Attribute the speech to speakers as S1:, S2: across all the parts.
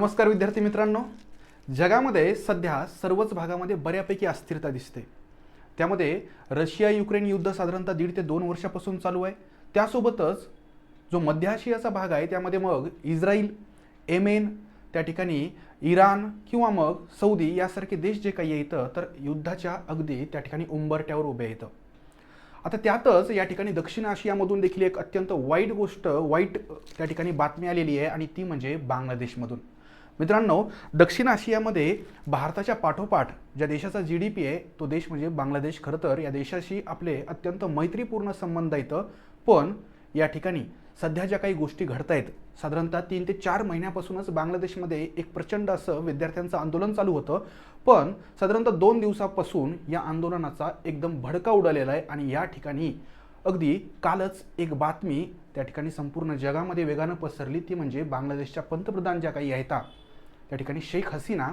S1: नमस्कार विद्यार्थी मित्रांनो. जगामध्ये सध्या सर्वच भागामध्ये बऱ्यापैकी अस्थिरता दिसते. त्यामध्ये रशिया युक्रेन युद्ध साधारणतः दीड ते दोन वर्षापासून चालू आहे. त्यासोबतच जो मध्य आशियाचा भाग आहे त्यामध्ये मग इस्रायल एमेन त्या ठिकाणी इराण किंवा मग सौदी यासारखे देश जे काही येतं तर युद्धाच्या अगदी त्या ठिकाणी उंबरट्यावर उभे येतं आता त्यातच या ठिकाणी दक्षिण आशियामधून देखील एक अत्यंत वाईट गोष्ट वाईट त्या ठिकाणी बातमी आलेली आहे आणि ती म्हणजे बांगलादेशमधून. मित्रांनो दक्षिण आशियामध्ये भारताच्या पाठोपाठ ज्या देशाचा जी डी पी आहे तो देश म्हणजे बांगलादेश खरं तर. या देशाशी आपले अत्यंत मैत्रीपूर्ण संबंध आहेत. पण या ठिकाणी सध्या ज्या काही गोष्टी घडत आहेत साधारणतः तीन ते चार महिन्यापासूनच बांगलादेशमध्ये एक प्रचंड असं विद्यार्थ्यांचं आंदोलन चालू होतं. पण साधारणतः दोन दिवसापासून या आंदोलनाचा एकदम भडका उडालेला आहे आणि या ठिकाणी अगदी कालच एक बातमी त्या ठिकाणी संपूर्ण जगामध्ये वेगानं पसरली. ती म्हणजे बांगलादेशच्या पंतप्रधान ज्या काही आहेत त्या ठिकाणी शेख हसीना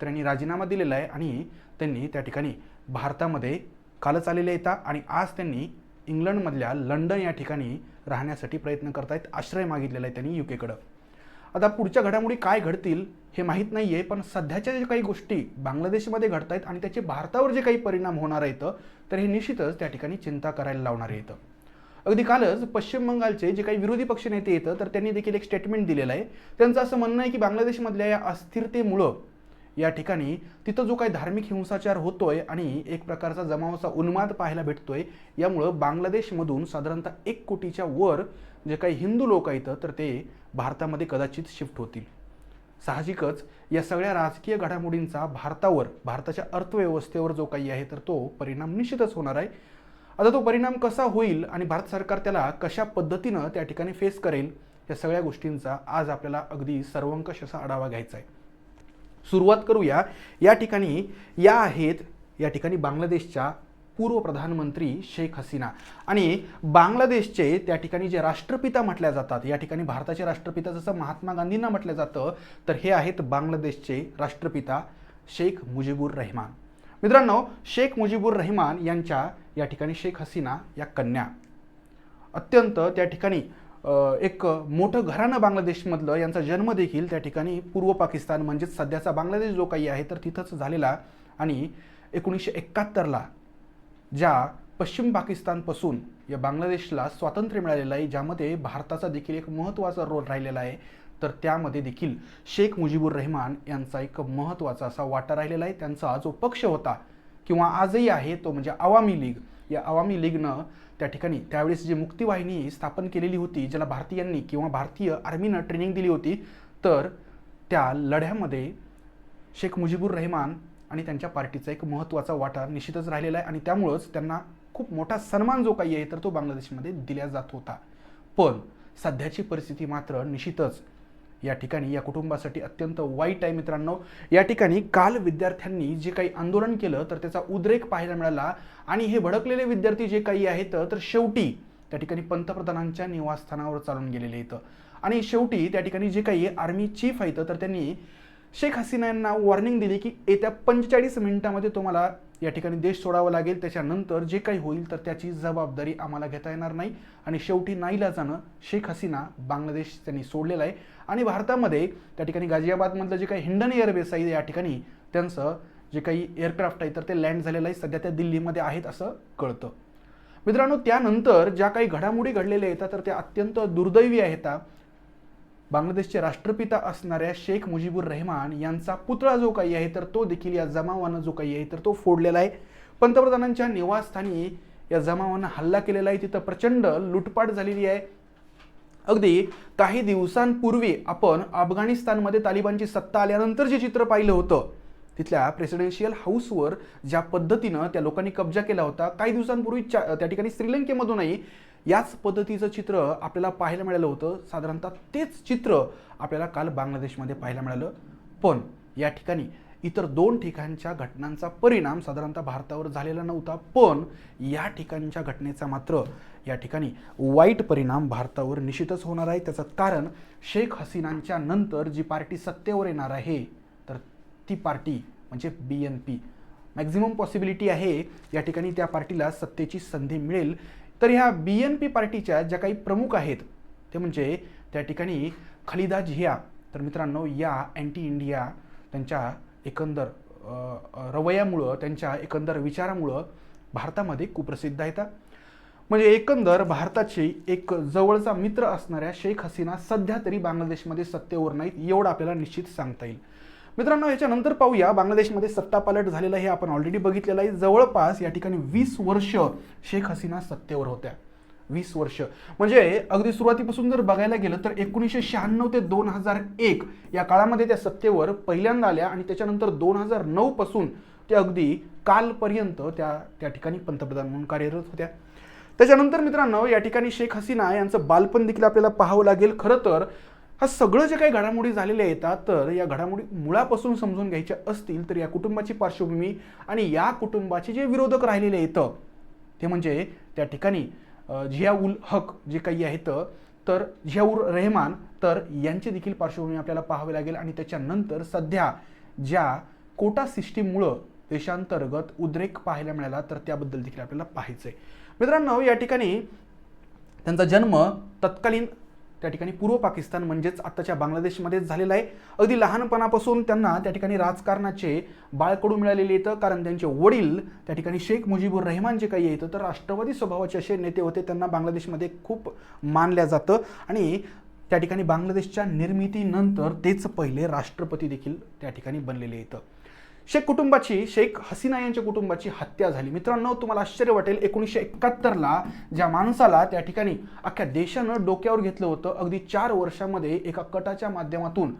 S1: तर यांनी राजीनामा दिलेला आहे आणि त्यांनी त्या ठिकाणी भारतामध्ये कालच आलेले येतात आणि आज त्यांनी इंग्लंडमधल्या लंडन या ठिकाणी राहण्यासाठी प्रयत्न करतायत आश्रय मागितलेला आहे त्यांनी युकेकडं आता पुढच्या घडामोडी काय घडतील हे माहीत नाही आहे पण सध्याच्या ज्या काही गोष्टी बांगलादेशमध्ये घडत आहेत आणि त्याचे भारतावर जे काही परिणाम होणार आहेत तर हे निश्चितच त्या ठिकाणी चिंता करायला लावणार आहेत. अगदी कालच पश्चिम बंगालचे जे काही विरोधी पक्षनेते येतं तर त्यांनी देखील एक स्टेटमेंट दिलेलं आहे. त्यांचं असं म्हणणं आहे की बांगलादेशमधल्या या अस्थिरतेमुळं या ठिकाणी तिथं जो काही धार्मिक हिंसाचार होतोय आणि एक प्रकारचा जमावाचा उन्माद पाहायला भेटतोय यामुळं बांगलादेशमधून साधारणतः एक कोटीच्या वर जे काही हिंदू लोक आहेत तर ते भारतामध्ये कदाचित शिफ्ट होतील. साहजिकच या सगळ्या राजकीय घडामोडींचा भारतावर भारताच्या अर्थव्यवस्थेवर जो काही आहे तर तो परिणाम निश्चितच होणार आहे. आता तो परिणाम कसा होईल आणि भारत सरकार त्याला कशा पद्धतीनं त्या ठिकाणी फेस करेल या सगळ्या गोष्टींचा आज आपल्याला अगदी सर्वंकष असा आढावा घ्यायचा आहे. सुरुवात करूया. या ठिकाणी या आहेत या ठिकाणी बांगलादेशच्या पूर्व प्रधानमंत्री शेख हसीना. आणि बांगलादेशचे त्या ठिकाणी जे राष्ट्रपिता म्हटल्या जातात या ठिकाणी भारताचे राष्ट्रपिता जसं महात्मा गांधींना म्हटलं जातं तर हे आहेत बांगलादेशचे राष्ट्रपिता शेख मुजीबुर रहमान. मित्रांनो शेख मुजीबुर रहमान यांच्या या ठिकाणी शेख हसीना या कन्या. अत्यंत त्या ठिकाणी एक मोठं घराणं बांगलादेशमधलं यांचा जन्म देखील त्या ठिकाणी पूर्व पाकिस्तान म्हणजेच सध्याचा बांगलादेश जो काही आहे तर तिथंच झालेला आणि एकोणीसशे एकाहत्तरला ज्या पश्चिम पाकिस्तानपासून या बांगलादेशला स्वातंत्र्य मिळालेलं आहे ज्यामध्ये भारताचा देखील एक महत्त्वाचा रोल राहिलेला आहे. तर त्यामध्ये देखील शेख मुजीबुर रहमान यांचा एक महत्त्वाचा असा वाटा राहिलेला आहे. त्यांचा जो पक्ष होता किंवा आजही आहे तो म्हणजे आवामी लीग. या आवामी लीगनं त्या ठिकाणी त्यावेळेस जी मुक्तीवाहिनी स्थापन केलेली होती ज्याला भारतीयांनी किंवा भारतीय आर्मीनं ट्रेनिंग दिली होती तर त्या लढ्यामध्ये शेख मुजीबुर रहमान आणि त्यांच्या पार्टीचा एक महत्त्वाचा वाटा निश्चितच राहिलेला आहे. आणि त्यामुळंच त्यांना खूप मोठा सन्मान जो काही आहे तर तो बांगलादेशमध्ये दिला जात होता. पण सध्याची परिस्थिती मात्र निश्चितच या ठिकाणी या कुटुंबासाठी अत्यंत वाईट आहे मित्रांनो. या ठिकाणी काल विद्यार्थ्यांनी जे काही आंदोलन केलं तर त्याचा उद्रेक पाहायला मिळाला. आणि हे भडकलेले विद्यार्थी जे काही आहेत तर शेवटी त्या ठिकाणी पंतप्रधानांच्या निवासस्थानावर चालून गेलेले आहेत. आणि शेवटी त्या ठिकाणी जे काही आर्मी चीफ आहेत तर त्यांनी शेख हसीना यांना वॉर्निंग दिली की येत्या पंचेचाळीस मिनिटामध्ये तुम्हाला या ठिकाणी देश सोडावा लागेल. त्याच्यानंतर जे काही होईल तर त्याची जबाबदारी आम्हाला घेता येणार नाही. आणि शेवटी नाईलाजानं शेख हसीना बांगलादेश त्यांनी सोडलेला आहे. आणि भारतामध्ये त्या ठिकाणी गाझियाबादमधलं जे काही हिंडन एअरबेस आहे या ठिकाणी त्यांचं जे काही एअरक्राफ्ट आहे तर ते लँड झालेलं आहे. सध्या त्या दिल्लीमध्ये आहेत असं कळतं. मित्रांनो त्यानंतर ज्या काही घडामोडी घडलेल्या येतात तर त्या अत्यंत दुर्दैवी आहेत. बांगलादेशचे राष्ट्रपिता असणाऱ्या शेख मुजीबुर रहमान यांचा पुतळा जो काही आहे तर तो देखील या जमावानं जो काही आहे तर तो फोडलेला आहे. पंतप्रधानांच्या निवासस्थानी या जमावानं हल्ला केलेला आहे. तिथं प्रचंड लुटपाट झालेली आहे. अगदी काही दिवसांपूर्वी आपण अफगाणिस्तानमध्ये तालिबानची सत्ता आल्यानंतर जे चित्र पाहिलं होतं. तिथल्या प्रेसिडेन्शियल हाऊसवर ज्या पद्धतीनं त्या लोकांनी कब्जा केला होता काही दिवसांपूर्वी च्या- त्या ठिकाणी श्रीलंकेमधूनही याच पद्धतीचं चित्र आपल्याला पाहायला मिळालं होतं. साधारणतः तेच चित्र आपल्याला काल बांगलादेशमध्ये पाहायला मिळालं. पण या ठिकाणी इतर दोन ठिकाणच्या घटनांचा परिणाम साधारणतः भारतावर झालेला नव्हता. पण या ठिकाणच्या घटनेचा मात्र या ठिकाणी वाईट परिणाम भारतावर निश्चितच होणार आहे. त्याचं कारण शेख हसीनांच्या नंतर जी पार्टी सत्तेवर येणार आहे तर ती पार्टी म्हणजे B N P maximum possibility आहे या ठिकाणी त्या पार्टीला सत्तेची संधी मिळेल. तर ह्या बी एन पी पार्टीच्या ज्या काही प्रमुख आहेत ते म्हणजे त्या ठिकाणी खलिदा झिया तर मित्रांनो या अँटी इंडिया त्यांच्या एकंदर रवयामुळं रवैयामुळं त्यांच्या एकंदर विचारामुळं भारतामध्ये कुप्रसिद्ध आहेत. म्हणजे एकंदर भारताची एक जवळचा मित्र असणाऱ्या शेख हसीना सध्या तरी बांगलादेशमध्ये सत्तेवर नाहीत एवढं आपल्याला निश्चित सांगता येईल. मित्रांनो याच्यानंतर पाहूया. बांगलादेशमध्ये सत्तापालट झालेलं हे आपण ऑलरेडी बघितलेलं आहे. जवळपास या ठिकाणी वीस वर्ष शेख हसीना सत्तेवर होत्या. वीस वर्ष. म्हणजे अगदी सुरुवातीपासून जर बघायला गेलं तर एकोणीसशे शहाण्णव ते दोन हजार एक या काळामध्ये त्या सत्तेवर पहिल्यांदा आल्या आणि त्याच्यानंतर दोन हजार नऊ पासून ते अगदी कालपर्यंत त्या त्या ठिकाणी पंतप्रधान म्हणून कार्यरत होत्या. त्याच्यानंतर मित्रांनो या ठिकाणी शेख हसीना यांचं बालपण देखील आपल्याला पाहावं लागेल. खरं तर हा सगळं जे काही घडामोडी झालेल्या येतात तर या घडामोडी मुळापासून समजून घ्यायच्या असतील तर या कुटुंबाची पार्श्वभूमी आणि या कुटुंबाचे जे विरोधक राहिलेले येतं ते म्हणजे त्या ठिकाणी झिया उल हक जे काही आहेत तर झियाउर रेहमान तर यांची देखील पार्श्वभूमी आपल्याला पाहावी लागेल आणि त्याच्यानंतर सध्या ज्या कोटा सिस्टीममुळं देशांतर्गत उद्रेक पाहायला मिळाला तर त्याबद्दल देखील आपल्याला पाहायचं आहे मित्रांनो या ठिकाणी त्यांचा जन्म तत्कालीन त्या ठिकाणी पूर्व पाकिस्तान म्हणजेच आत्ताच्या बांगलादेशमध्येच झालेला आहे. अगदी लहानपणापासून त्यांना त्या ठिकाणी राजकारणाचे बाळकडू मिळालेले येतं. कारण त्यांचे वडील त्या ठिकाणी शेख मुजीबुर रहमान जे काही येतं तर राष्ट्रवादी स्वभावाचे असे नेते होते. त्यांना बांगलादेशमध्ये खूप मानल्या जातं. आणि त्या ठिकाणी बांगलादेशच्या निर्मितीनंतर तेच पहिले राष्ट्रपती देखील त्या ठिकाणी बनलेले येतं. शेख कुटुंबाची शेख हसीना यांच्या कुटुंबाची हत्या झाली. मित्रांनो तुम्हाला आश्चर्य वाटेल एकोणीसशे एकाहत्तरला ज्या माणसाला त्या ठिकाणी अख्ख्या देशानं डोक्यावर घेतलं होतं अगदी चार वर्षामध्ये एका कटाच्या माध्यमातून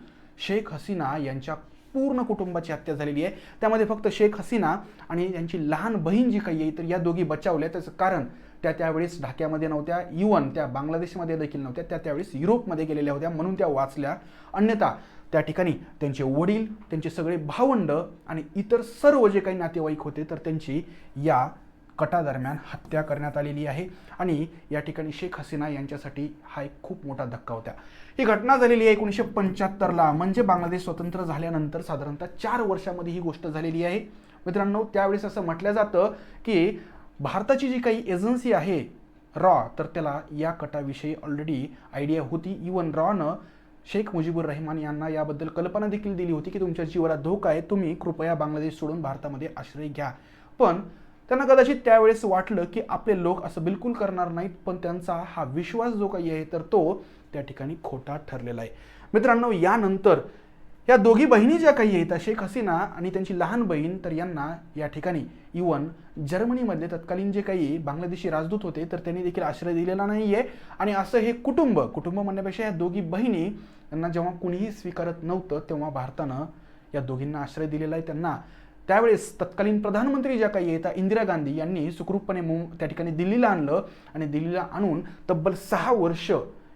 S1: शेख हसीना यांच्या पूर्ण कुटुंबाची हत्या झालेली आहे. त्यामध्ये फक्त शेख हसीना आणि यांची लहान बहीण जी काही आहे तर या दोघी बचावल्या. त्याचं कारण त्या त्यावेळेस ढाक्यामध्ये नव्हत्या इवन त्या बांगलादेशमध्ये देखील नव्हत्या त्या त्यावेळेस युरोपमध्ये गेलेल्या होत्या म्हणून त्या वाचल्या. अन्यथा त्या ठिकाणी त्यांचे वडील त्यांचे सगळे भावंड आणि इतर सर्व जे काही नातेवाईक होते तर त्यांची या कटादरम्यान हत्या करण्यात आलेली आहे. आणि या ठिकाणी शेख हसीना यांच्यासाठी हा एक खूप मोठा धक्का होता. ही घटना झालेली आहे एकोणीसशे पंच्याहत्तरला म्हणजे बांगलादेश स्वतंत्र झाल्यानंतर साधारणतः चार वर्षामध्ये ही गोष्ट झालेली आहे. मित्रांनो त्यावेळेस असं म्हटलं जातं की भारताची जी काही एजन्सी आहे रॉ तर त्याला या कटाविषयी ऑलरेडी आयडिया होती. इवन रॉनं शेख मुजीबुर रहमान यांना याबद्दल कल्पना देखील दिली होती की तुमच्या जीवाला धोका आहे तुम्ही कृपया बांगलादेश सोडून भारतामध्ये आश्रय घ्या. पण त्यांना कदाचित त्यावेळेस वाटलं की आपले लोक असं बिलकुल करणार नाहीत पण त्यांचा हा विश्वास जो काही आहे तर तो त्या ठिकाणी खोटा ठरलेला आहे. मित्रांनो यानंतर या दोघी बहिणी ज्या काही आहेत शेख हसीना आणि त्यांची लहान बहीण तर यांना या ठिकाणी इवन जर्मनीमधले तत्कालीन जे काही बांगलादेशी राजदूत होते तर त्यांनी देखील आश्रय दिलेला नाही आहे आणि असं हे कुटुंब कुटुंब म्हणण्यापेक्षा या दोघी बहिणी यांना जेव्हा कुणीही स्वीकारत नव्हतं तेव्हा भारतानं या दोघींना आश्रय दिलेला आहे त्यांना. त्यावेळेस तत्कालीन प्रधानमंत्री ज्या काही येतात इंदिरा गांधी यांनी सुखरूपपणे मुं त्या ठिकाणी दिल्लीला आणलं आणि दिल्लीला आणून तब्बल सहा वर्ष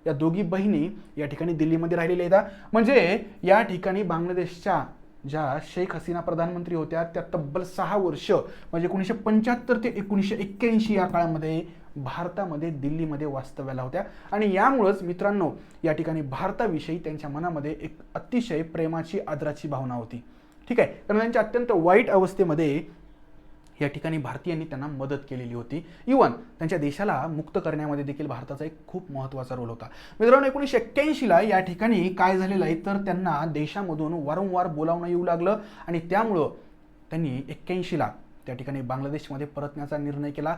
S1: या दोघी बहिणी या ठिकाणी दिल्लीमध्ये राहिलेल्या आहेत. म्हणजे या ठिकाणी बांगलादेशच्या ज्या शेख हसीना प्रधानमंत्री होत्या त्या तब्बल सहा वर्ष म्हणजे एकोणीसशे पंच्याहत्तर ते एकोणीसशे एक्क्याऐंशी या काळामध्ये भारतामध्ये दिल्लीमध्ये वास्तव्याला होत्या. आणि यामुळंच मित्रांनो या ठिकाणी भारताविषयी त्यांच्या मनामध्ये एक अतिशय प्रेमाची आदराची भावना होती. ठीक आहे? कारण त्यांच्या अत्यंत वाईट अवस्थेमध्ये या ठिकाणी भारतीयांनी त्यांना मदत केलेली होती. इवन त्यांच्या देशाला मुक्त करण्यामध्ये देखील भारताचा एक खूप महत्त्वाचा रोल होता. मित्रांनो एकोणीसशे एक्क्याऐंशीला या ठिकाणी काय झालेलं आहे? तर त्यांना देशामधून वारंवार बोलावणं येऊ लागलं आणि त्यामुळं त्यांनी एक्क्याऐंशीला त्या ठिकाणी बांगलादेशमध्ये परतण्याचा निर्णय केला.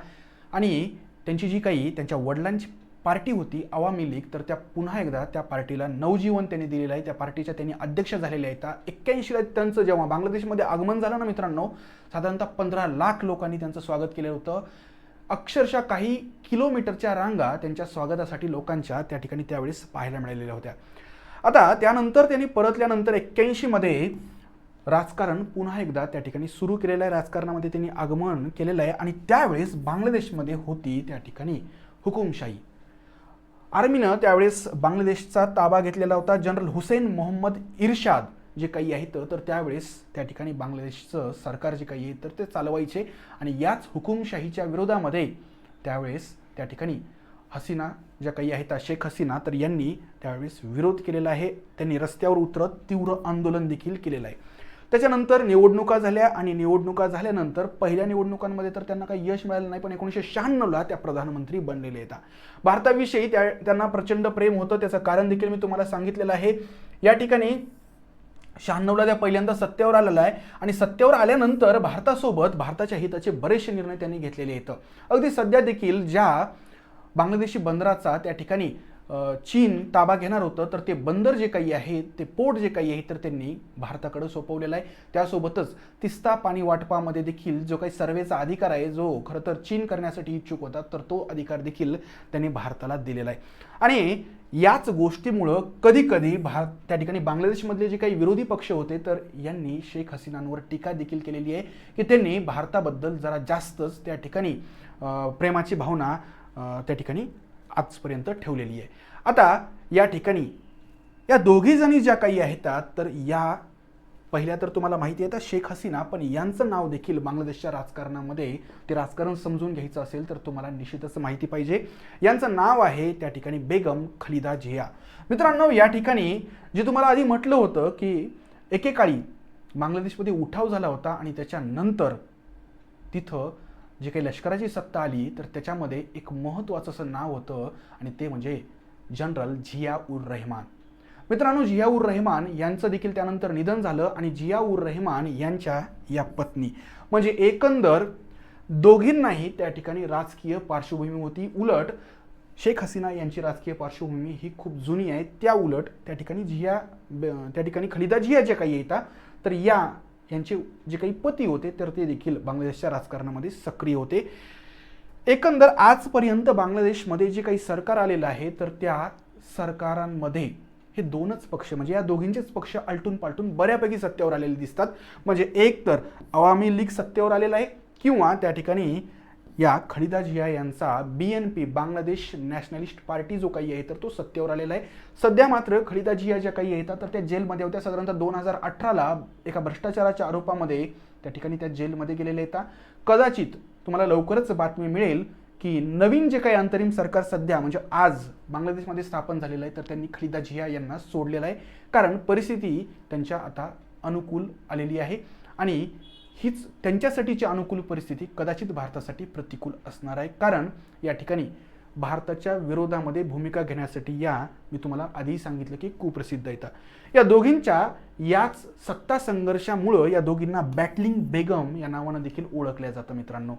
S1: आणि त्यांची जी काही त्यांच्या वडिलांची पार्टी होती आवामी लीग तर त्या पुन्हा एकदा त्या पार्टीला नवजीवन त्यांनी दिलेलं आहे. त्या पार्टीच्या त्यांनी अध्यक्ष झालेल्या आहेत. एक्क्याऐंशीला त्यांचं जेव्हा बांगलादेशमध्ये आगमन झालं ना मित्रांनो साधारणतः पंधरा लाख लोकांनी त्यांचं स्वागत केलं होतं. अक्षरशः काही किलोमीटरच्या रांगा त्यांच्या स्वागतासाठी लोकांच्या त्या ठिकाणी त्यावेळेस पाहायला मिळालेल्या होत्या. आता त्यानंतर त्यांनी परतल्यानंतर एक्क्याऐंशीमध्ये राजकारण पुन्हा एकदा त्या ठिकाणी सुरू केलेलं आहे. राजकारणामध्ये त्यांनी आगमन केलेलं आहे. आणि त्यावेळेस बांगलादेशमध्ये होती त्या ठिकाणी हुकुमशाही. आर्मीनं त्यावेळेस बांगलादेशचा ताबा घेतलेला होता. जनरल हुसेन मोहम्मद इर्शाद जे काही आहेत तर त्यावेळेस त्या ठिकाणी बांगलादेशचं सरकार जे काही आहे तर ते चालवायचे. आणि याच हुकुमशाहीच्या विरोधामध्ये त्यावेळेस त्या ठिकाणी हसीना ज्या काही आहेत शेख हसीना तर यांनी त्यावेळेस विरोध केलेला आहे. त्यांनी रस्त्यावर उतरत तीव्र आंदोलन देखील केलेलं आहे. त्याच्यानंतर निवडणुका झाल्या आणि निवडणुका झाल्यानंतर पहिल्या निवडणुकांमध्ये तर त्यांना काही यश मिळालं नाही पण एकोणीसशे शहाण्णवला त्या प्रधानमंत्री बनलेले आहेत. भारताविषयी त्या त्यांना प्रचंड प्रेम होतं त्याचं कारण देखील मी तुम्हाला सांगितलेलं आहे. या ठिकाणी शहाण्णवला त्या पहिल्यांदा सत्तेवर आलेला आहे आणि सत्तेवर आल्यानंतर भारतासोबत भारताच्या हिताचे बरेचसे निर्णय त्यांनी घेतलेले आहेत. अगदी सध्या देखील ज्या बांगलादेशी बंदराचा त्या ठिकाणी चीन ताबा घेणार होतं तर ते बंदर जे काही आहे ते पोर्ट जे काही आहे तर त्यांनी भारताकडे सोपवलेलं आहे. त्यासोबतच तिस्ता पाणी वाटपामध्ये देखील जो काही सर्वेचा अधिकार आहे जो खरं तर चीन करण्यासाठी इच्छुक होता तर तो अधिकार देखील त्यांनी भारताला दिलेला आहे. आणि याच गोष्टीमुळं कधी कधी भारत त्या ठिकाणी बांगलादेशमधले जे काही विरोधी पक्ष होते तर यांनी शेख हसीनांवर टीका देखील केलेली आहे की त्यांनी भारताबद्दल जरा जास्तच त्या ठिकाणी प्रेमाची भावना त्या ठिकाणी आजपर्यंत ठेवलेली आहे. आता या ठिकाणी या दोघीजणी ज्या काही आहेत तर या पहिल्या तर तुम्हाला माहिती आहे तर शेख हसीना पण यांचं नाव देखील बांगलादेशच्या राजकारणामध्ये ते राजकारण समजून घ्यायचं असेल तर तुम्हाला निश्चितच माहिती पाहिजे. यांचं नाव आहे त्या ठिकाणी बेगम खलिदा जिया. मित्रांनो या ठिकाणी जे तुम्हाला आधी म्हटलं होतं की एकेकाळी बांगलादेशमध्ये उठाव झाला होता आणि त्याच्यानंतर तिथं जे काही लष्कराची सत्ता आली तर त्याच्यामध्ये एक महत्त्वाचं असं नाव होतं आणि ते म्हणजे जनरल झिया उर रहमान. मित्रांनो झिया उर रहमान यांचं देखील त्यानंतर निधन झालं आणि झिया उर रहमान यांच्या या पत्नी. म्हणजे एकंदर दोघींनाही त्या ठिकाणी राजकीय पार्श्वभूमी होती. उलट शेख हसीना यांची राजकीय पार्श्वभूमी ही खूप जुनी आहे. त्या उलट त्या ठिकाणी झिया ब- त्या ठिकाणी खलिदा झिया ज्या काही येतात तर या यांचे जे काही पती होते तर ते देखील बांगलादेशच्या राजकारणामध्ये सक्रिय होते. एकंदर आजपर्यंत बांगलादेशमध्ये जे काही सरकार आलेलं आहे तर त्या सरकारांमध्ये हे दोनच पक्ष म्हणजे या दोघींचेच पक्ष आलटून पालटून बऱ्यापैकी सत्तेवर आलेले दिसतात. म्हणजे एक तर अवामी लीग सत्तेवर आलेला आहे किंवा त्या ठिकाणी या खलिदा जिया यांचा B N P Bangladesh nationalist party जो काही आहे तर तो सत्तेवर आलेला आहे. सध्या मात्र खलिदा जिया ज्या काही येतात तर त्या जेलमध्ये होत्या. साधारणतः दोन हजार अठराला एका भ्रष्टाचाराच्या आरोपामध्ये त्या ठिकाणी त्या जेलमध्ये गेलेल्या येतात कदाचित तुम्हाला लवकरच बातमी मिळेल की नवीन जे काही अंतरिम सरकार सध्या म्हणजे आज बांगलादेशमध्ये स्थापन झालेलं आहे तर त्यांनी खलिदा जिया यांना सोडलेलं आहे. कारण परिस्थिती त्यांच्या आता अनुकूल आलेली आहे. आणि हीच त्यांच्यासाठीची अनुकूल परिस्थिती कदाचित भारतासाठी प्रतिकूल असणार आहे. कारण या ठिकाणी भारताच्या विरोधामध्ये भूमिका घेण्यासाठी या मी तुम्हाला आधीही सांगितलं की कुप्रसिद्ध येतात या दोघींच्या याच सत्ता संघर्षामुळं या दोघींना बॅटलिंग बेगम या नावानं देखील ओळखल्या जातं मित्रांनो.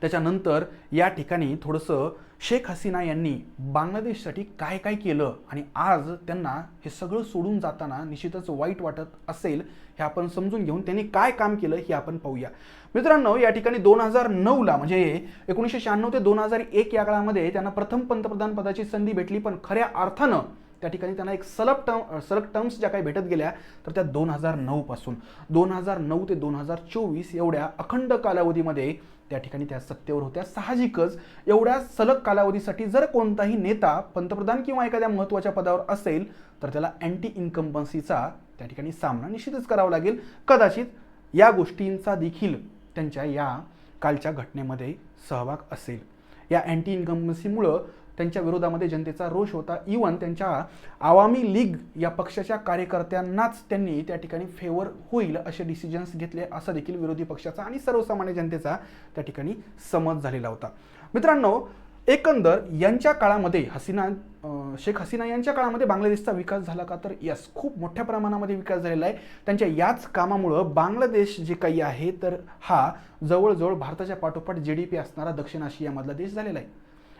S1: त्याच्यानंतर या ठिकाणी थोडंसं शेख हसीना यांनी बांगलादेशसाठी काय काय केलं आणि आज त्यांना हे सगळं सोडून जाताना निश्चितच वाईट वाटत असेल हे आपण समजून घेऊन त्यांनी काय काम केलं हे आपण पाहूया. मित्रांनो या ठिकाणी दोन हजार नऊला म्हणजे एकोणीसशे शहाण्णव ते दोन हजार एक या काळामध्ये त्यांना प्रथम पंतप्रधान पदाची संधी भेटली पण खऱ्या अर्थानं त्या ठिकाणी त्यांना एक सलग टर्म सलग टर्म्स ज्या काही भेटत गेल्या तर त्या दोन हजार नऊपासून. दोन हजार नऊ ते दोन हजार चोवीस एवढ्या अखंड कालावधीमध्ये त्या ठिकाणी त्या सत्तेवर होत्या. साहजिकच एवढ्या सलग कालावधीसाठी जर कोणताही नेता पंतप्रधान किंवा एखाद्या महत्त्वाच्या पदावर असेल तर त्याला अँटी इन्कम्बन्सीचा त्या ठिकाणी सामना निश्चितच करावा लागेल. कदाचित या गोष्टींचा देखील त्यांच्या या कालच्या घटनेमध्ये सहभाग असेल. या अँटी इन्कम्बन्सीमुळं त्यांच्या विरोधामध्ये जनतेचा रोष होता. इवन त्यांच्या आवामी लीग या पक्षाच्या कार्यकर्त्यांनाच त्यांनी त्या ठिकाणी फेवर होईल असे डिसिजन्स घेतले असा देखील विरोधी पक्षाचा आणि सर्वसामान्य जनतेचा त्या ठिकाणी समज झालेला होता. मित्रांनो एकंदर यांच्या काळामध्ये हसीना शेख हसीना यांच्या काळामध्ये बांगलादेशचा विकास झाला का? तर यस खूप मोठ्या प्रमाणामध्ये विकास झालेला आहे. त्यांच्या याच कामामुळं बांगलादेश जे काही आहे तर हा जवळजवळ भारताच्या पाठोपाठ जी डी पी असणारा दक्षिण आशियामधला देश झालेला आहे.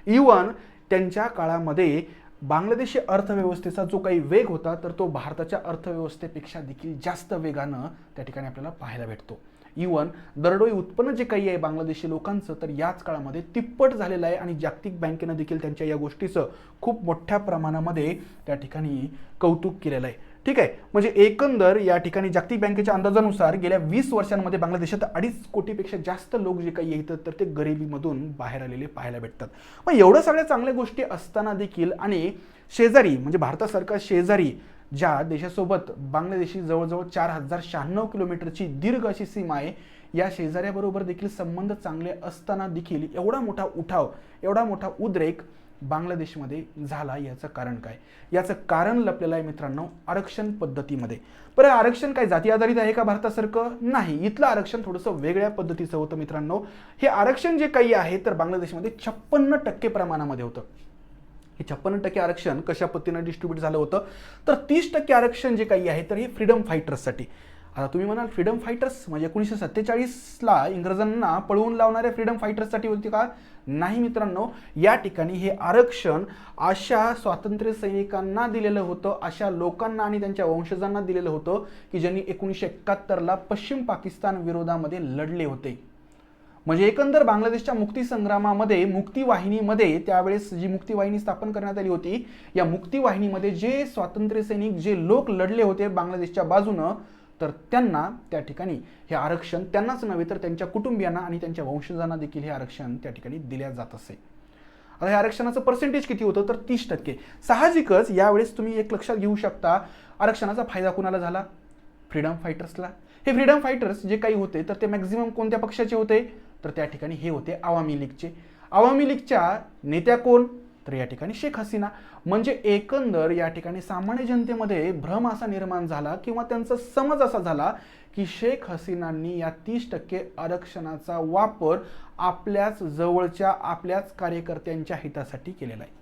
S1: इवन त्यांच्या काळामध्ये बांगलादेशी अर्थव्यवस्थेचा जो काही वेग होता तर तो भारताच्या अर्थव्यवस्थेपेक्षा देखील जास्त वेगानं त्या ठिकाणी आपल्याला पाहायला भेटतो. इवन दरडोई उत्पन्न जे काही आहे बांगलादेशी लोकांचं तर याच काळामध्ये तिप्पट झालेलं आहे आणि जागतिक बँकेनं देखील त्यांच्या या गोष्टीचं खूप मोठ्या प्रमाणामध्ये त्या ठिकाणी कौतुक केलेलं आहे. ठीक आहे. म्हणजे एकंदर या ठिकाणी जागतिक बँकेच्या अंदाजानुसार गेल्या वीस वर्षांमध्ये बांगलादेशात अडीच कोटीपेक्षा जास्त लोक जे काही येतात तर ते गरिबीमधून बाहेर आलेले पाहायला भेटतात. मग एवढ्या सगळ्या चांगल्या गोष्टी असताना देखील आणि शेजारी म्हणजे भारतासारखा शेजारी ज्या देशासोबत बांगलादेशी जवळजवळ चार हजार शहाण्णव किलोमीटरची दीर्घ अशी सीमा आहे या शेजाऱ्याबरोबर देखील संबंध चांगले असताना देखील एवढा मोठा उठाव एवढा मोठा उद्रेक बांगलादेशमध्ये झाला याचं कारण काय? याचं कारण लपलेलं आहे मित्रांनो आरक्षण पद्धतीमध्ये. बरं आरक्षण काय जाती आधारित आहे का भारतासारखं नाही. इथलं आरक्षण थोडंसं वेगळ्या पद्धतीचं होतं मित्रांनो. हे आरक्षण जे काही आहे तर बांगलादेशमध्ये छप्पन्न टक्के प्रमाणामध्ये होतं. हे छप्पन्न टक्के आरक्षण कशा पद्धतीनं डिस्ट्रीब्यूट झालं होतं? तर तीस टक्के आरक्षण जे काही आहे तर हे फ्रीडम फायटर्ससाठी आता तुम्ही म्हणाल फ्रीडम फायटर्स म्हणजे एकोणीसशे सत्तेचाळीसला इंग्रजांना पळवून लावणाऱ्या फ्रीडम फायटर्ससाठी होती का? नाही मित्रांनो या ठिकाणी हे आरक्षण अशा स्वातंत्र्य सैनिकांना दिलेलं होतं अशा लोकांना आणि त्यांच्या वंशजांना दिलेलं होतं की ज्यांनी एकोणीसशे एकाहत्तरला पश्चिम पाकिस्तान विरोधामध्ये लढले होते. म्हणजे एकंदर बांगलादेशच्या मुक्तीसंग्रामामध्ये मुक्तीवाहिनीमध्ये त्यावेळेस जी मुक्तीवाहिनी स्थापन करण्यात आली होती या मुक्तीवाहिनीमध्ये जे स्वातंत्र्य सैनिक जे लोक लढले होते बांगलादेशच्या बाजूनं तर त्यांना त्या ठिकाणी हे आरक्षण त्यांनाच नव्हे तर त्यांच्या कुटुंबियांना आणि त्यांच्या वंशजांना देखील हे आरक्षण त्या ठिकाणी दिल्या जात असे. आता हे आरक्षणाचं पर्सेंटेज किती होतं? तर तीस टक्के. साहजिकच यावेळेस तुम्ही एक लक्षात घेऊ शकता आरक्षणाचा फायदा कुणाला झाला? फ्रीडम फायटर्सला हे फ्रीडम फायटर्स जे काही होते तर ते मॅक्झिमम कोणत्या पक्षाचे होते? तर त्या ठिकाणी हे होते आवामी लीगचे. आवामी लीगच्या नेत्या कोण? तर या ठिकाणी शेख हसीना. म्हणजे एकंदर या ठिकाणी सामान्य जनतेमध्ये भ्रम असा निर्माण झाला किंवा त्यांचा समज असा झाला की शेख हसीनांनी या तीस टक्के आरक्षणाचा वापर आपल्याच जवळच्या आपल्याच कार्यकर्त्यांच्या हितासाठी केलेला आहे.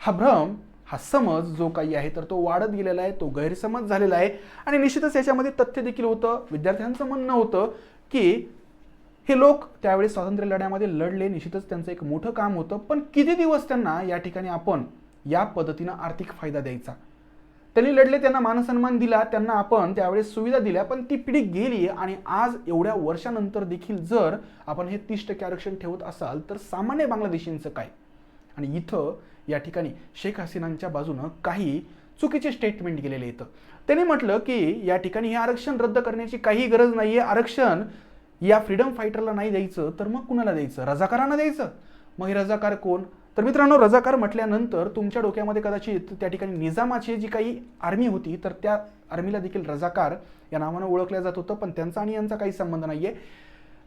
S1: हा भ्रम हा समज जो काही आहे तर तो वाढत गेलेला आहे तो गैरसमज झालेला आहे. आणि निश्चितच याच्यामध्ये तथ्य देखील होतं. विद्यार्थ्यांचं म्हणणं होतं की हे लोक त्यावेळेस स्वातंत्र्य लढ्यामध्ये लढले. निश्चितच त्यांचं एक मोठं काम होतं. पण किती दिवस त्यांना या ठिकाणी आपण या पद्धतीनं आर्थिक फायदा द्यायचा? त्यांनी लढले त्यांना मानसन्मान दिला त्यांना आपण त्यावेळेस सुविधा दिल्या पण ती पिढी गेली आणि आज एवढ्या वर्षानंतर देखील जर आपण हे तीस टक्के आरक्षण ठेवत असाल तर सामान्य बांगलादेशींचं काय? आणि इथं या ठिकाणी शेख हसीनांच्या बाजूनं काही चुकीचे स्टेटमेंट गेलेले येतं त्यांनी म्हटलं की या ठिकाणी हे आरक्षण रद्द करण्याची काही गरज नाही आहे आरक्षण या फ्रीडम फायटरला नाही द्यायचं तर मग कुणाला द्यायचं? रजाकारांना द्यायचं. मग हे रजाकार कोण? तर मित्रांनो रजाकार म्हटल्यानंतर तुमच्या डोक्यामध्ये कदाचित त्या ठिकाणी निजामाची जी काही आर्मी होती तर त्या आर्मीला देखील रजाकार या नावानं ओळखलं जात होतं पण त्यांचा आणि यांचा काही संबंध नाही आहे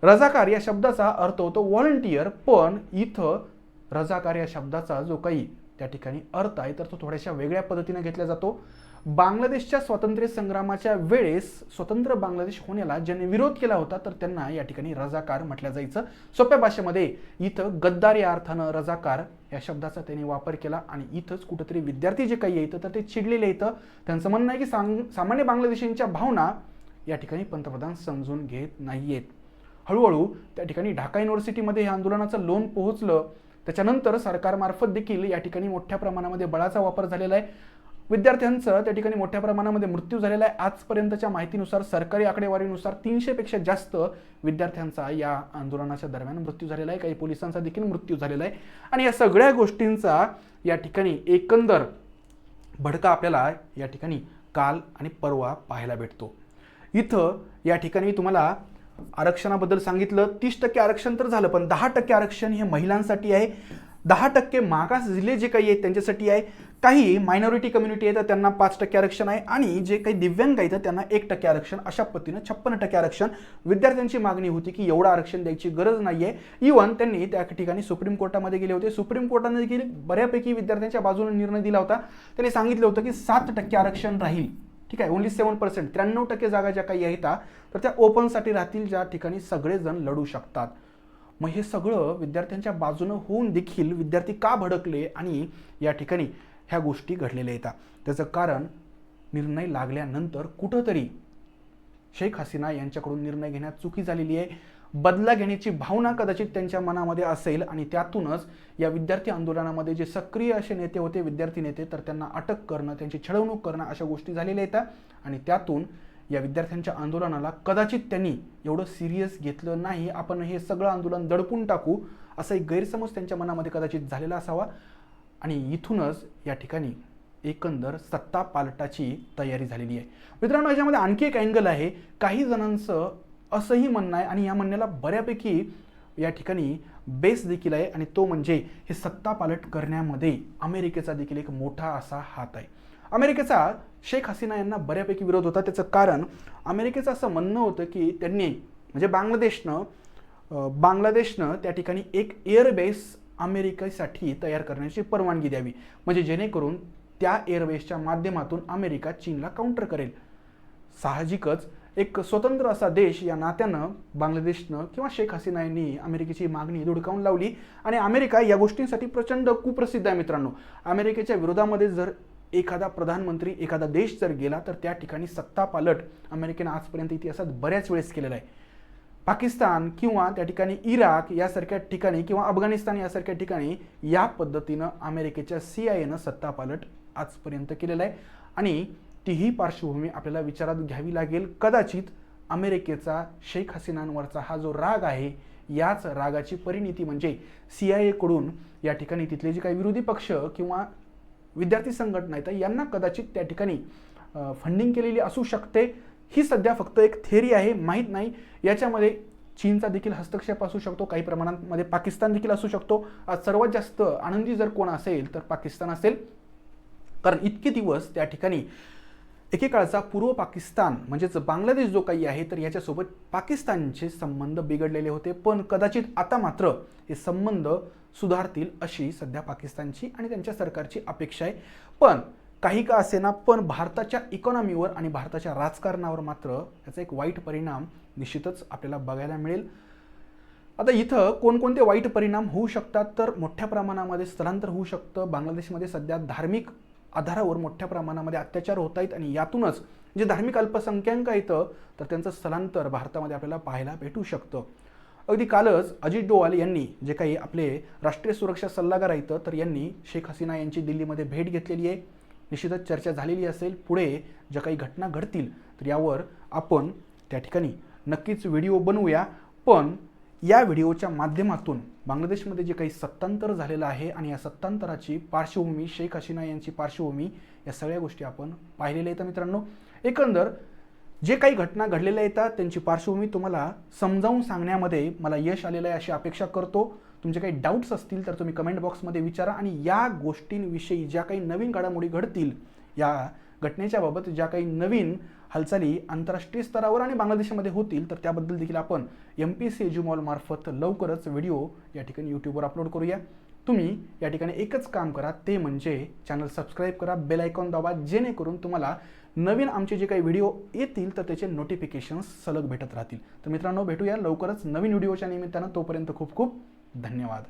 S1: रजाकार या शब्दाचा अर्थ होतो व्हॉलंटियर पण इथं रजाकार या शब्दाचा जो काही त्या ठिकाणी अर्थ आहे तर तो थोड्याशा वेगळ्या पद्धतीने घेतला जातो. बांगलादेशच्या स्वातंत्र्य संग्रामाच्या वेळेस स्वतंत्र बांगलादेश होण्याला ज्यांनी विरोध केला होता तर त्यांना या ठिकाणी रजाकार म्हटलं जायचं. सोप्या भाषेमध्ये इथं गद्दार या अर्थानं रजाकार या शब्दाचा त्यांनी वापर केला आणि इथंच कुठंतरी विद्यार्थी जे काही येतं तर ते चिडलेले येतं त्यांचं म्हणणं आहे की सांग सामान्य बांगलादेशींच्या भावना या ठिकाणी पंतप्रधान समजून घेत नाहीयेत. हळूहळू त्या ठिकाणी ढाका युनिव्हर्सिटीमध्ये या आंदोलनाचं लोन पोहोचलं. त्याच्यानंतर सरकारमार्फत देखील या ठिकाणी मोठ्या प्रमाणामध्ये बळाचा वापर झालेला आहे. विद्यार्थ्यांचं त्या ठिकाणी मोठ्या प्रमाणामध्ये मृत्यू झालेला आहे. आजपर्यंतच्या माहितीनुसार सरकारी आकडेवारीनुसार तीनशेपेक्षा जास्त विद्यार्थ्यांचा या आंदोलनाच्या दरम्यान मृत्यू झालेला आहे. काही पोलिसांचा देखील मृत्यू झालेला आहे. आणि या सगळ्या गोष्टींचा या ठिकाणी एकंदर भडका आपल्याला या ठिकाणी काल आणि परवा पाहायला भेटतो. इथं या ठिकाणी तुम्हाला आरक्षणाबद्दल सांगितलं. तीस टक्के आरक्षण तर झालं पण दहा टक्के आरक्षण हे महिलांसाठी आहे. दहा टक्के मागास जिल्हे जे काही आहेत त्यांच्यासाठी आहे. काही मायनॉरिटी कम्युनिटी आहे तर त्यांना पाच टक्के आरक्षण आहे. आणि जे काही दिव्यांग आहेत त्यांना एक टक्के आरक्षण. अशा पद्धतीनं छप्पन्न टक्के आरक्षण विद्यार्थ्यांची मागणी होती की एवढं आरक्षण द्यायची गरज नाही आहे इवन त्यांनी त्या ठिकाणी सुप्रीम कोर्टामध्ये गेले होते. सुप्रीम कोर्टाने देखील बऱ्यापैकी विद्यार्थ्यांच्या बाजूने निर्णय दिला होता. त्यांनी सांगितलं होतं की सात टक्के आरक्षण राहील. ठीक आहे? ओन्ली सेवन पर्सेंट त्र्याण्णव टक्के जागा ज्या काही आहेत तर त्या ओपनसाठी राहतील ज्या ठिकाणी सगळेजण लढू शकतात. मग हे सगळं विद्यार्थ्यांच्या बाजूनं होऊन देखील विद्यार्थी का भडकले आणि या ठिकाणी ह्या गोष्टी घडलेल्या येतात? त्याचं कारण निर्णय लागल्यानंतर कुठंतरी शेख हसीना यांच्याकडून निर्णय घेण्यात चुकी झालेली आहे. बदला घेण्याची भावना कदाचित त्यांच्या मनामध्ये असेल आणि त्यातूनच या विद्यार्थी आंदोलनामध्ये जे सक्रिय असे नेते होते विद्यार्थी नेते तर त्यांना अटक करणं त्यांची छळवणूक करणं अशा गोष्टी झालेल्या येतात. आणि त्यातून या विद्यार्थ्यांच्या आंदोलनाला कदाचित त्यांनी एवढं सिरियस घेतलं नाही. आपण हे सगळं आंदोलन दडपून टाकू असा एक गैरसमज त्यांच्या मनामध्ये कदाचित झालेला असावा. आणि इथूनच या ठिकाणी एकंदर सत्ता पालटाची तयारी झालेली आहे. मित्रांनो याच्यामध्ये आणखी एक अँगल आहे. काही जणांचं असंही म्हणणं आहे आणि या म्हणण्याला बऱ्यापैकी या ठिकाणी बेस देखील आहे. आणि तो म्हणजे हे सत्ता पालट करण्यामध्ये अमेरिकेचा देखील एक मोठा असा हात आहे. अमेरिकेचा शेख हसीना यांना बऱ्यापैकी विरोध होता. त्याचं कारण अमेरिकेचं असं म्हणणं होतं की त्यांनी म्हणजे बांगलादेशनं बांगलादेशनं त्या ठिकाणी एक एअरबेस अमेरिकेसाठी तयार करण्याची परवानगी द्यावी. म्हणजे जेणेकरून त्या एअरबेसच्या माध्यमातून अमेरिका चीनला काउंटर करेल. साहजिकच एक स्वतंत्र असा देश या नात्यानं बांगलादेशनं किंवा शेख हसीना यांनी अमेरिकेची मागणी धुडकावून लावली. आणि अमेरिका या गोष्टींसाठी प्रचंड कुप्रसिद्ध आहे मित्रांनो. अमेरिकेच्या विरोधामध्ये जर एखादा प्रधानमंत्री एखादा देश जर गेला तर त्या ठिकाणी सत्ता पालट अमेरिकेनं आजपर्यंत इतिहासात बऱ्याच वेळेस केलेला आहे. पाकिस्तान किंवा त्या ठिकाणी इराक यासारख्या ठिकाणी किंवा अफगाणिस्तान यासारख्या ठिकाणी या पद्धतीनं अमेरिकेच्या सी आय एनं सत्तापालट आजपर्यंत केलेला आहे. आणि तीही पार्श्वभूमी आपल्याला विचारात घ्यावी लागेल कदाचित अमेरिकेचा शेख हसीनांवरचा हा जो राग आहे याच रागाची परिणिती म्हणजे सी आय एकडून या ठिकाणी तिथले जे काही विरोधी पक्ष किंवा विद्यार्थी संघटना आहेत यांना कदाचित त्या ठिकाणी फंडिंग केलेली असू शकते. ही सध्या फक्त एक थेरी आहे माहीत नाही. याच्यामध्ये चीनचा देखील हस्तक्षेप असू शकतो काही प्रमाणामध्ये पाकिस्तान देखील असू शकतो. आज सर्वात जास्त आनंदी जर कोण असेल तर पाकिस्तान असेल. कारण इतके दिवस त्या ठिकाणी एकेकाळचा पूर्व पाकिस्तान म्हणजेच बांगलादेश जो काही आहे तर याच्यासोबत पाकिस्तानचे संबंध बिघडलेले होते. पण कदाचित आता मात्र हे संबंध सुधारतील अशी सध्या पाकिस्तानची आणि त्यांच्या सरकारची अपेक्षा आहे. पण काही का असेना पण भारताच्या इकॉनॉमीवर आणि भारताच्या राजकारणावर मात्र याचा एक वाईट परिणाम निश्चितच आपल्याला बघायला मिळेल. आता इथं कोणकोणते वाईट परिणाम होऊ शकतात? तर मोठ्या प्रमाणामध्ये स्थलांतर होऊ शकतं. बांगलादेशमध्ये सध्या धार्मिक आधारावर मोठ्या प्रमाणामध्ये अत्याचार होत आहेत आणि यातूनच जे धार्मिक अल्पसंख्याक येतं तर त्यांचं स्थलांतर भारतामध्ये आपल्याला पाहायला भेटू शकतं. अगदी कालच अजित डोवाल यांनी जे काही आपले राष्ट्रीय सुरक्षा सल्लागार आहेत तर यांनी शेख हसीना यांची दिल्लीमध्ये भेट घेतलेली आहे. निश्चितच चर्चा झालेली असेल पुढे ज्या काही घटना घडतील तर यावर आपण त्या ठिकाणी नक्कीच व्हिडिओ बनवूया. पण या व्हिडिओच्या माध्यमातून बांगलादेशमध्ये जे काही सत्तांतर झालेलं आहे आणि या सत्तांतराची पार्श्वभूमी शेख हसीना यांची पार्श्वभूमी या सगळ्या गोष्टी आपण पाहिलेल्या आहेत मित्रांनो. एकंदर जे काही घटना घडलेल्या येतात त्यांची पार्श्वभूमी तुम्हाला समजावून सांगण्यामध्ये मला यश आलेलं आहे अशी अपेक्षा करतो. तुमचे काही डाऊट्स असतील तर तुम्ही कमेंट बॉक्समध्ये विचारा आणि या गोष्टींविषयी ज्या काही नवीन घडामोडी घडतील या घटनेच्या बाबत ज्या काही नवीन हालचाली आंतरराष्ट्रीय स्तरावर आणि बांगलादेशामध्ये होतील तर त्याबद्दल देखील आपण एम पी सी एज्युमॉल मॉलमार्फत लवकरच व्हिडिओ या ठिकाणी यूट्यूबवर अपलोड करूया. तुम्ही या ठिकाणी एकच काम करा ते म्हणजे चॅनल सबस्क्राईब करा बेल आयकॉन दाबा जेणेकरून तुम्हाला नवीन आमचे जे काही व्हिडिओ येतील तर त्याचे नोटिफिकेशन्स सलग भेटत राहतील. तर मित्रांनो भेटूया लवकरच नवीन व्हिडिओच्या निमित्तानं. तोपर्यंत खूप खूप धन्यवाद.